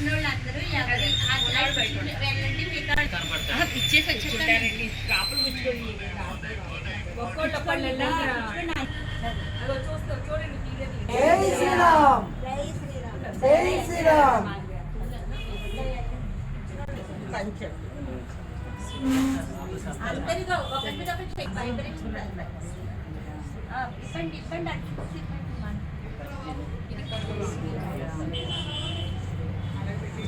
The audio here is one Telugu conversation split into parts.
ముసలోళ్ళందరూ ఎవరి వెళ్ళండి మీకు పిచ్చేసి వచ్చేసారండి కాపులు ముచ్చుకొని ఒక్కొక్క శ్రీరామ్ జై శ్రీరామ్ పంచం అందరిగా ఒకరి మీద ఒకటి చెక్ వైబ్రేషన్ ఇవ్వండి ఇవ్వండి అంటే ఇది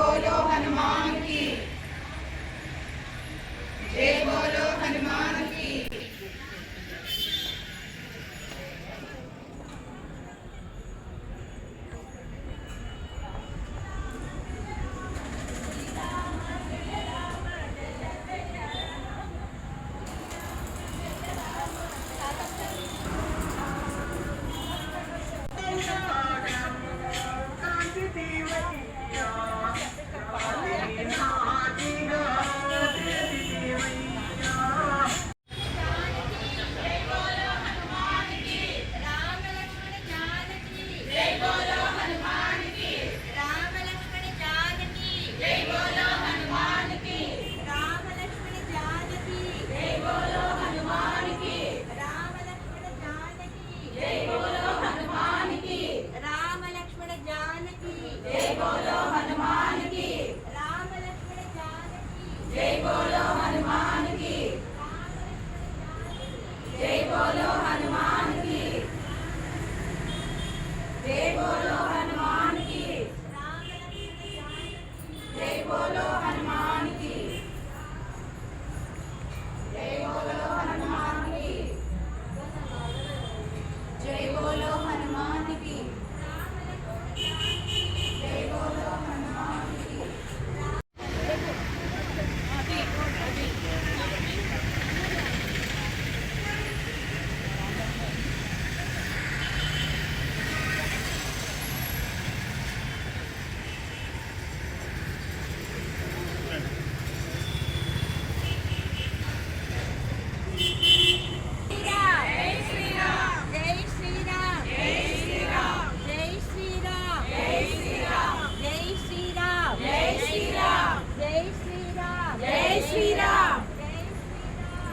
बोलो हनुमान की जय बोलो हनुमान की Thank. follow.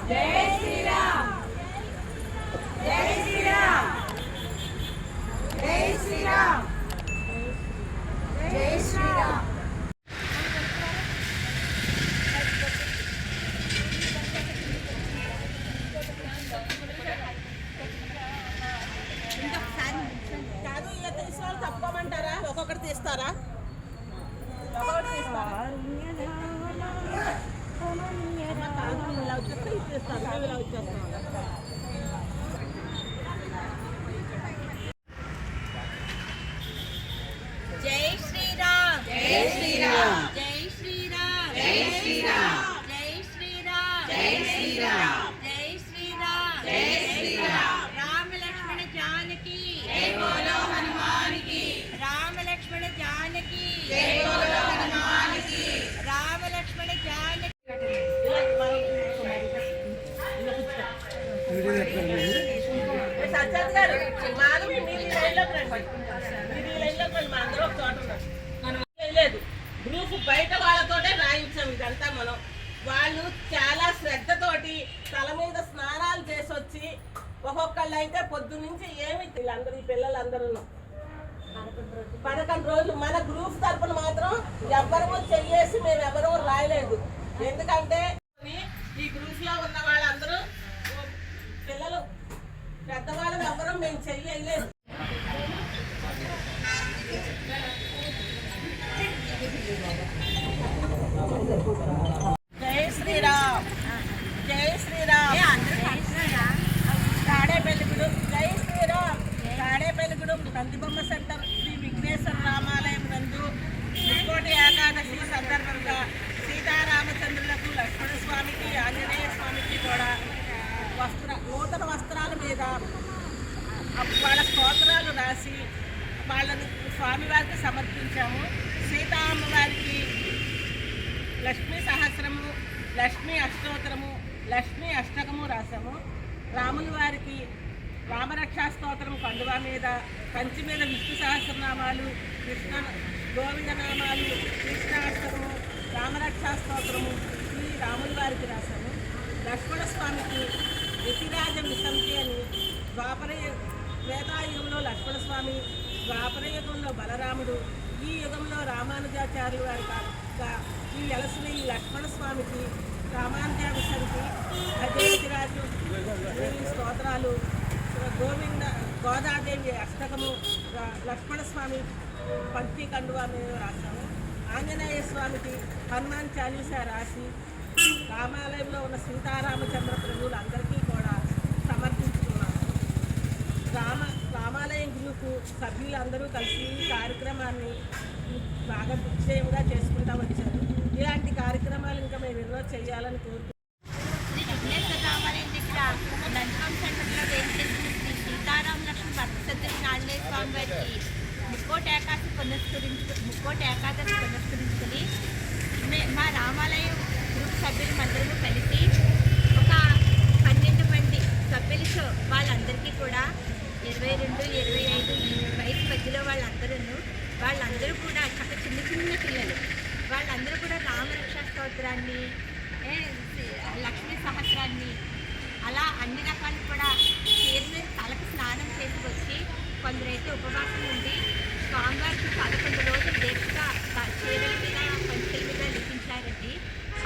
Yeah. సజ్జాద్ గారు మాధవి మీరు ఈ లైన్లోకి రండి. మీరు ఈ లైన్లోకి రండి మా అందరూ ఒక చోట ఉన్నాం లేదు. గ్రూప్ బయట వాళ్ళతోటే రాయించాం ఇదంతా మనం. వాళ్ళు చాలా శ్రద్ధతోటి తల మీద స్నానాలు చేసి వచ్చి ఒక్కొక్కళ్ళు అయితే పొద్దున్నుంచి ఏమి వీళ్ళందరూ ఈ పిల్లలందరూ పదకొండు రోజులు మన గ్రూప్ తరపున మాత్రం ఎవరూ చెయ్యేసి మేము ఎవరూ రాయలేదు. ఎందుకంటే ఈ గ్రూప్లో ఉన్న వాళ్ళందరూ పిల్లలు పెద్దవాళ్ళు ఎవరూ మేము చెయ్యలేదు జై శ్రీరామ్ జై శ్రీరామ్ తాడేపల్లిగూడెం జై శ్రీరామ్ తాడేపల్లిగూడెం నందిబొమ్మ సెంటర్ శ్రీ విఘ్నేశ్వర రామాలయం నందు ముక్కోటి ఏకాదశి సందర్భంగా సీతారామచంద్రులకు లక్ష్మణ స్వామికి ఆంజనేయ స్వామికి కూడా వస్త్ర నూతన వస్త్రాల మీద వాళ్ళ స్తోత్రాలు రాసి వాళ్ళని స్వామివారికి సమర్పించాము. సీతా అమ్మవారికి లక్ష్మీ సహస్రము లక్ష్మీ అష్టోత్తరము లక్ష్మీ అష్టకము రాసాము. రాముల వారికి రామరక్షా స్తోత్రం కండువా మీద కంచి మీద విష్ణు సహస్రనామాలు కృష్ణ గోవిందనామాలు కృష్ణాష్టకము రామరక్షా స్తోత్రము ఈ రాముల వారికి రాశాము లక్ష్మణ స్వామికి యతిరాజ విసంతి అని ద్వాపర త్రేతాయుగంలో లక్ష్మణ స్వామి ద్వాపర యుగంలో బలరాముడు ఈ యుగంలో రామానుజాచార్యులు వారి ఈ ఎలసిన ఈ లక్ష్మణ స్వామికి రామానుజాభిషంతి అజయతిరాజు స్తోత్రాలు గోవింద గోదాదేవి అష్టకము లక్ష్మణ స్వామి పంక్తి కండువా మీద రాశాము. ఆంజనేయ స్వామికి హనుమాన్ చాలీసా రాసి రామాలయంలో ఉన్న సీతారామచంద్ర ప్రభువులు అందరికీ సమర్పించుకున్నాము రామ రామాలయం గ్రూపు సభ్యులందరూ కలిసి ఈ కార్యక్రమాన్ని బాగా నిశ్చయంగా చేసుకుంటా వచ్చారు ఇలాంటి కార్యక్రమాలు ఇంకా మేము ఎన్నో చేయాలని కోరుకుంటున్నాం. శ్రీ విఘ్నేశ్వర రామాలయం సెంటర్లో వేయించేసిన సీతారామ లక్ష్మణ భక్తసత్యని ఆంజనేయ స్వామి వారికి ముక్కోటి ఏకాదశి పునస్కరించు ముక్కోటి ఏకాదశి పునస్కరించుకుని మే- మా రామాలయం గ్రూప్ సభ్యులు అందరూ కలిసి ఒక పన్నెండు మంది సభ్యులతో వాళ్ళందరికీ కూడా ఇరవై రెండు ఇరవై ఐదు ఈ వయసు మధ్యలో వాళ్ళందరూ వాళ్ళందరూ కూడా చక్క చిన్న చిన్న పిల్లలు. వాళ్ళందరూ కూడా రామరక్ష స్తోత్రాన్ని లక్ష్మీ సహస్రాన్ని అలా అన్ని రకాలు కూడా పేరు మీద తలకు స్నానం చేసి వచ్చి కొందరైతే ఉపవాసం ఉండి స్వామివారికి పదకొండు రోజులు దీక్షగా త- చీరల మీద పంచుల మీద లిఖించారండి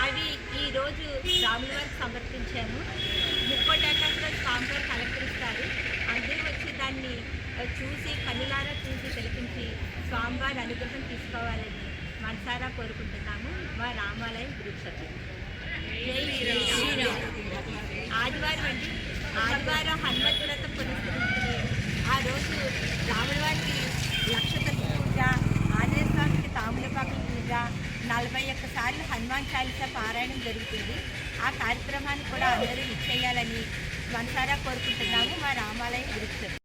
అవి ఈరోజు రోజు రాముల వారికి సమర్పించాము. ముక్కోటి స్వామివారికి అలంకరిస్తారు అందరూ వచ్చి దాన్ని చూసి కన్నులారా చూసి తిలకించి స్వామివారి అనుగ్రహం తీసుకోవాలని మనసారా కోరుకుంటున్నాము. మా రామాలయం గ్రూప్ సభ్యులు ఆదివారం అండి. ఆదివారం హనుమత్ వ్రతం పురస్కరించుకుని ఆ రోజు రాముల వారికి లక్ష పూజ ఆంజనేయ స్వామికి తాములపాకుల పూజ నలభై ఒక్క సార్లు హనుమాన్ చాలీస పారాయణం జరుగుతుంది ఆ కార్యక్రమాన్ని కూడా అందరూ ఇచ్చేయాలని మనసారా కోరుకుంటున్నాము. మా రామాలయం గురించి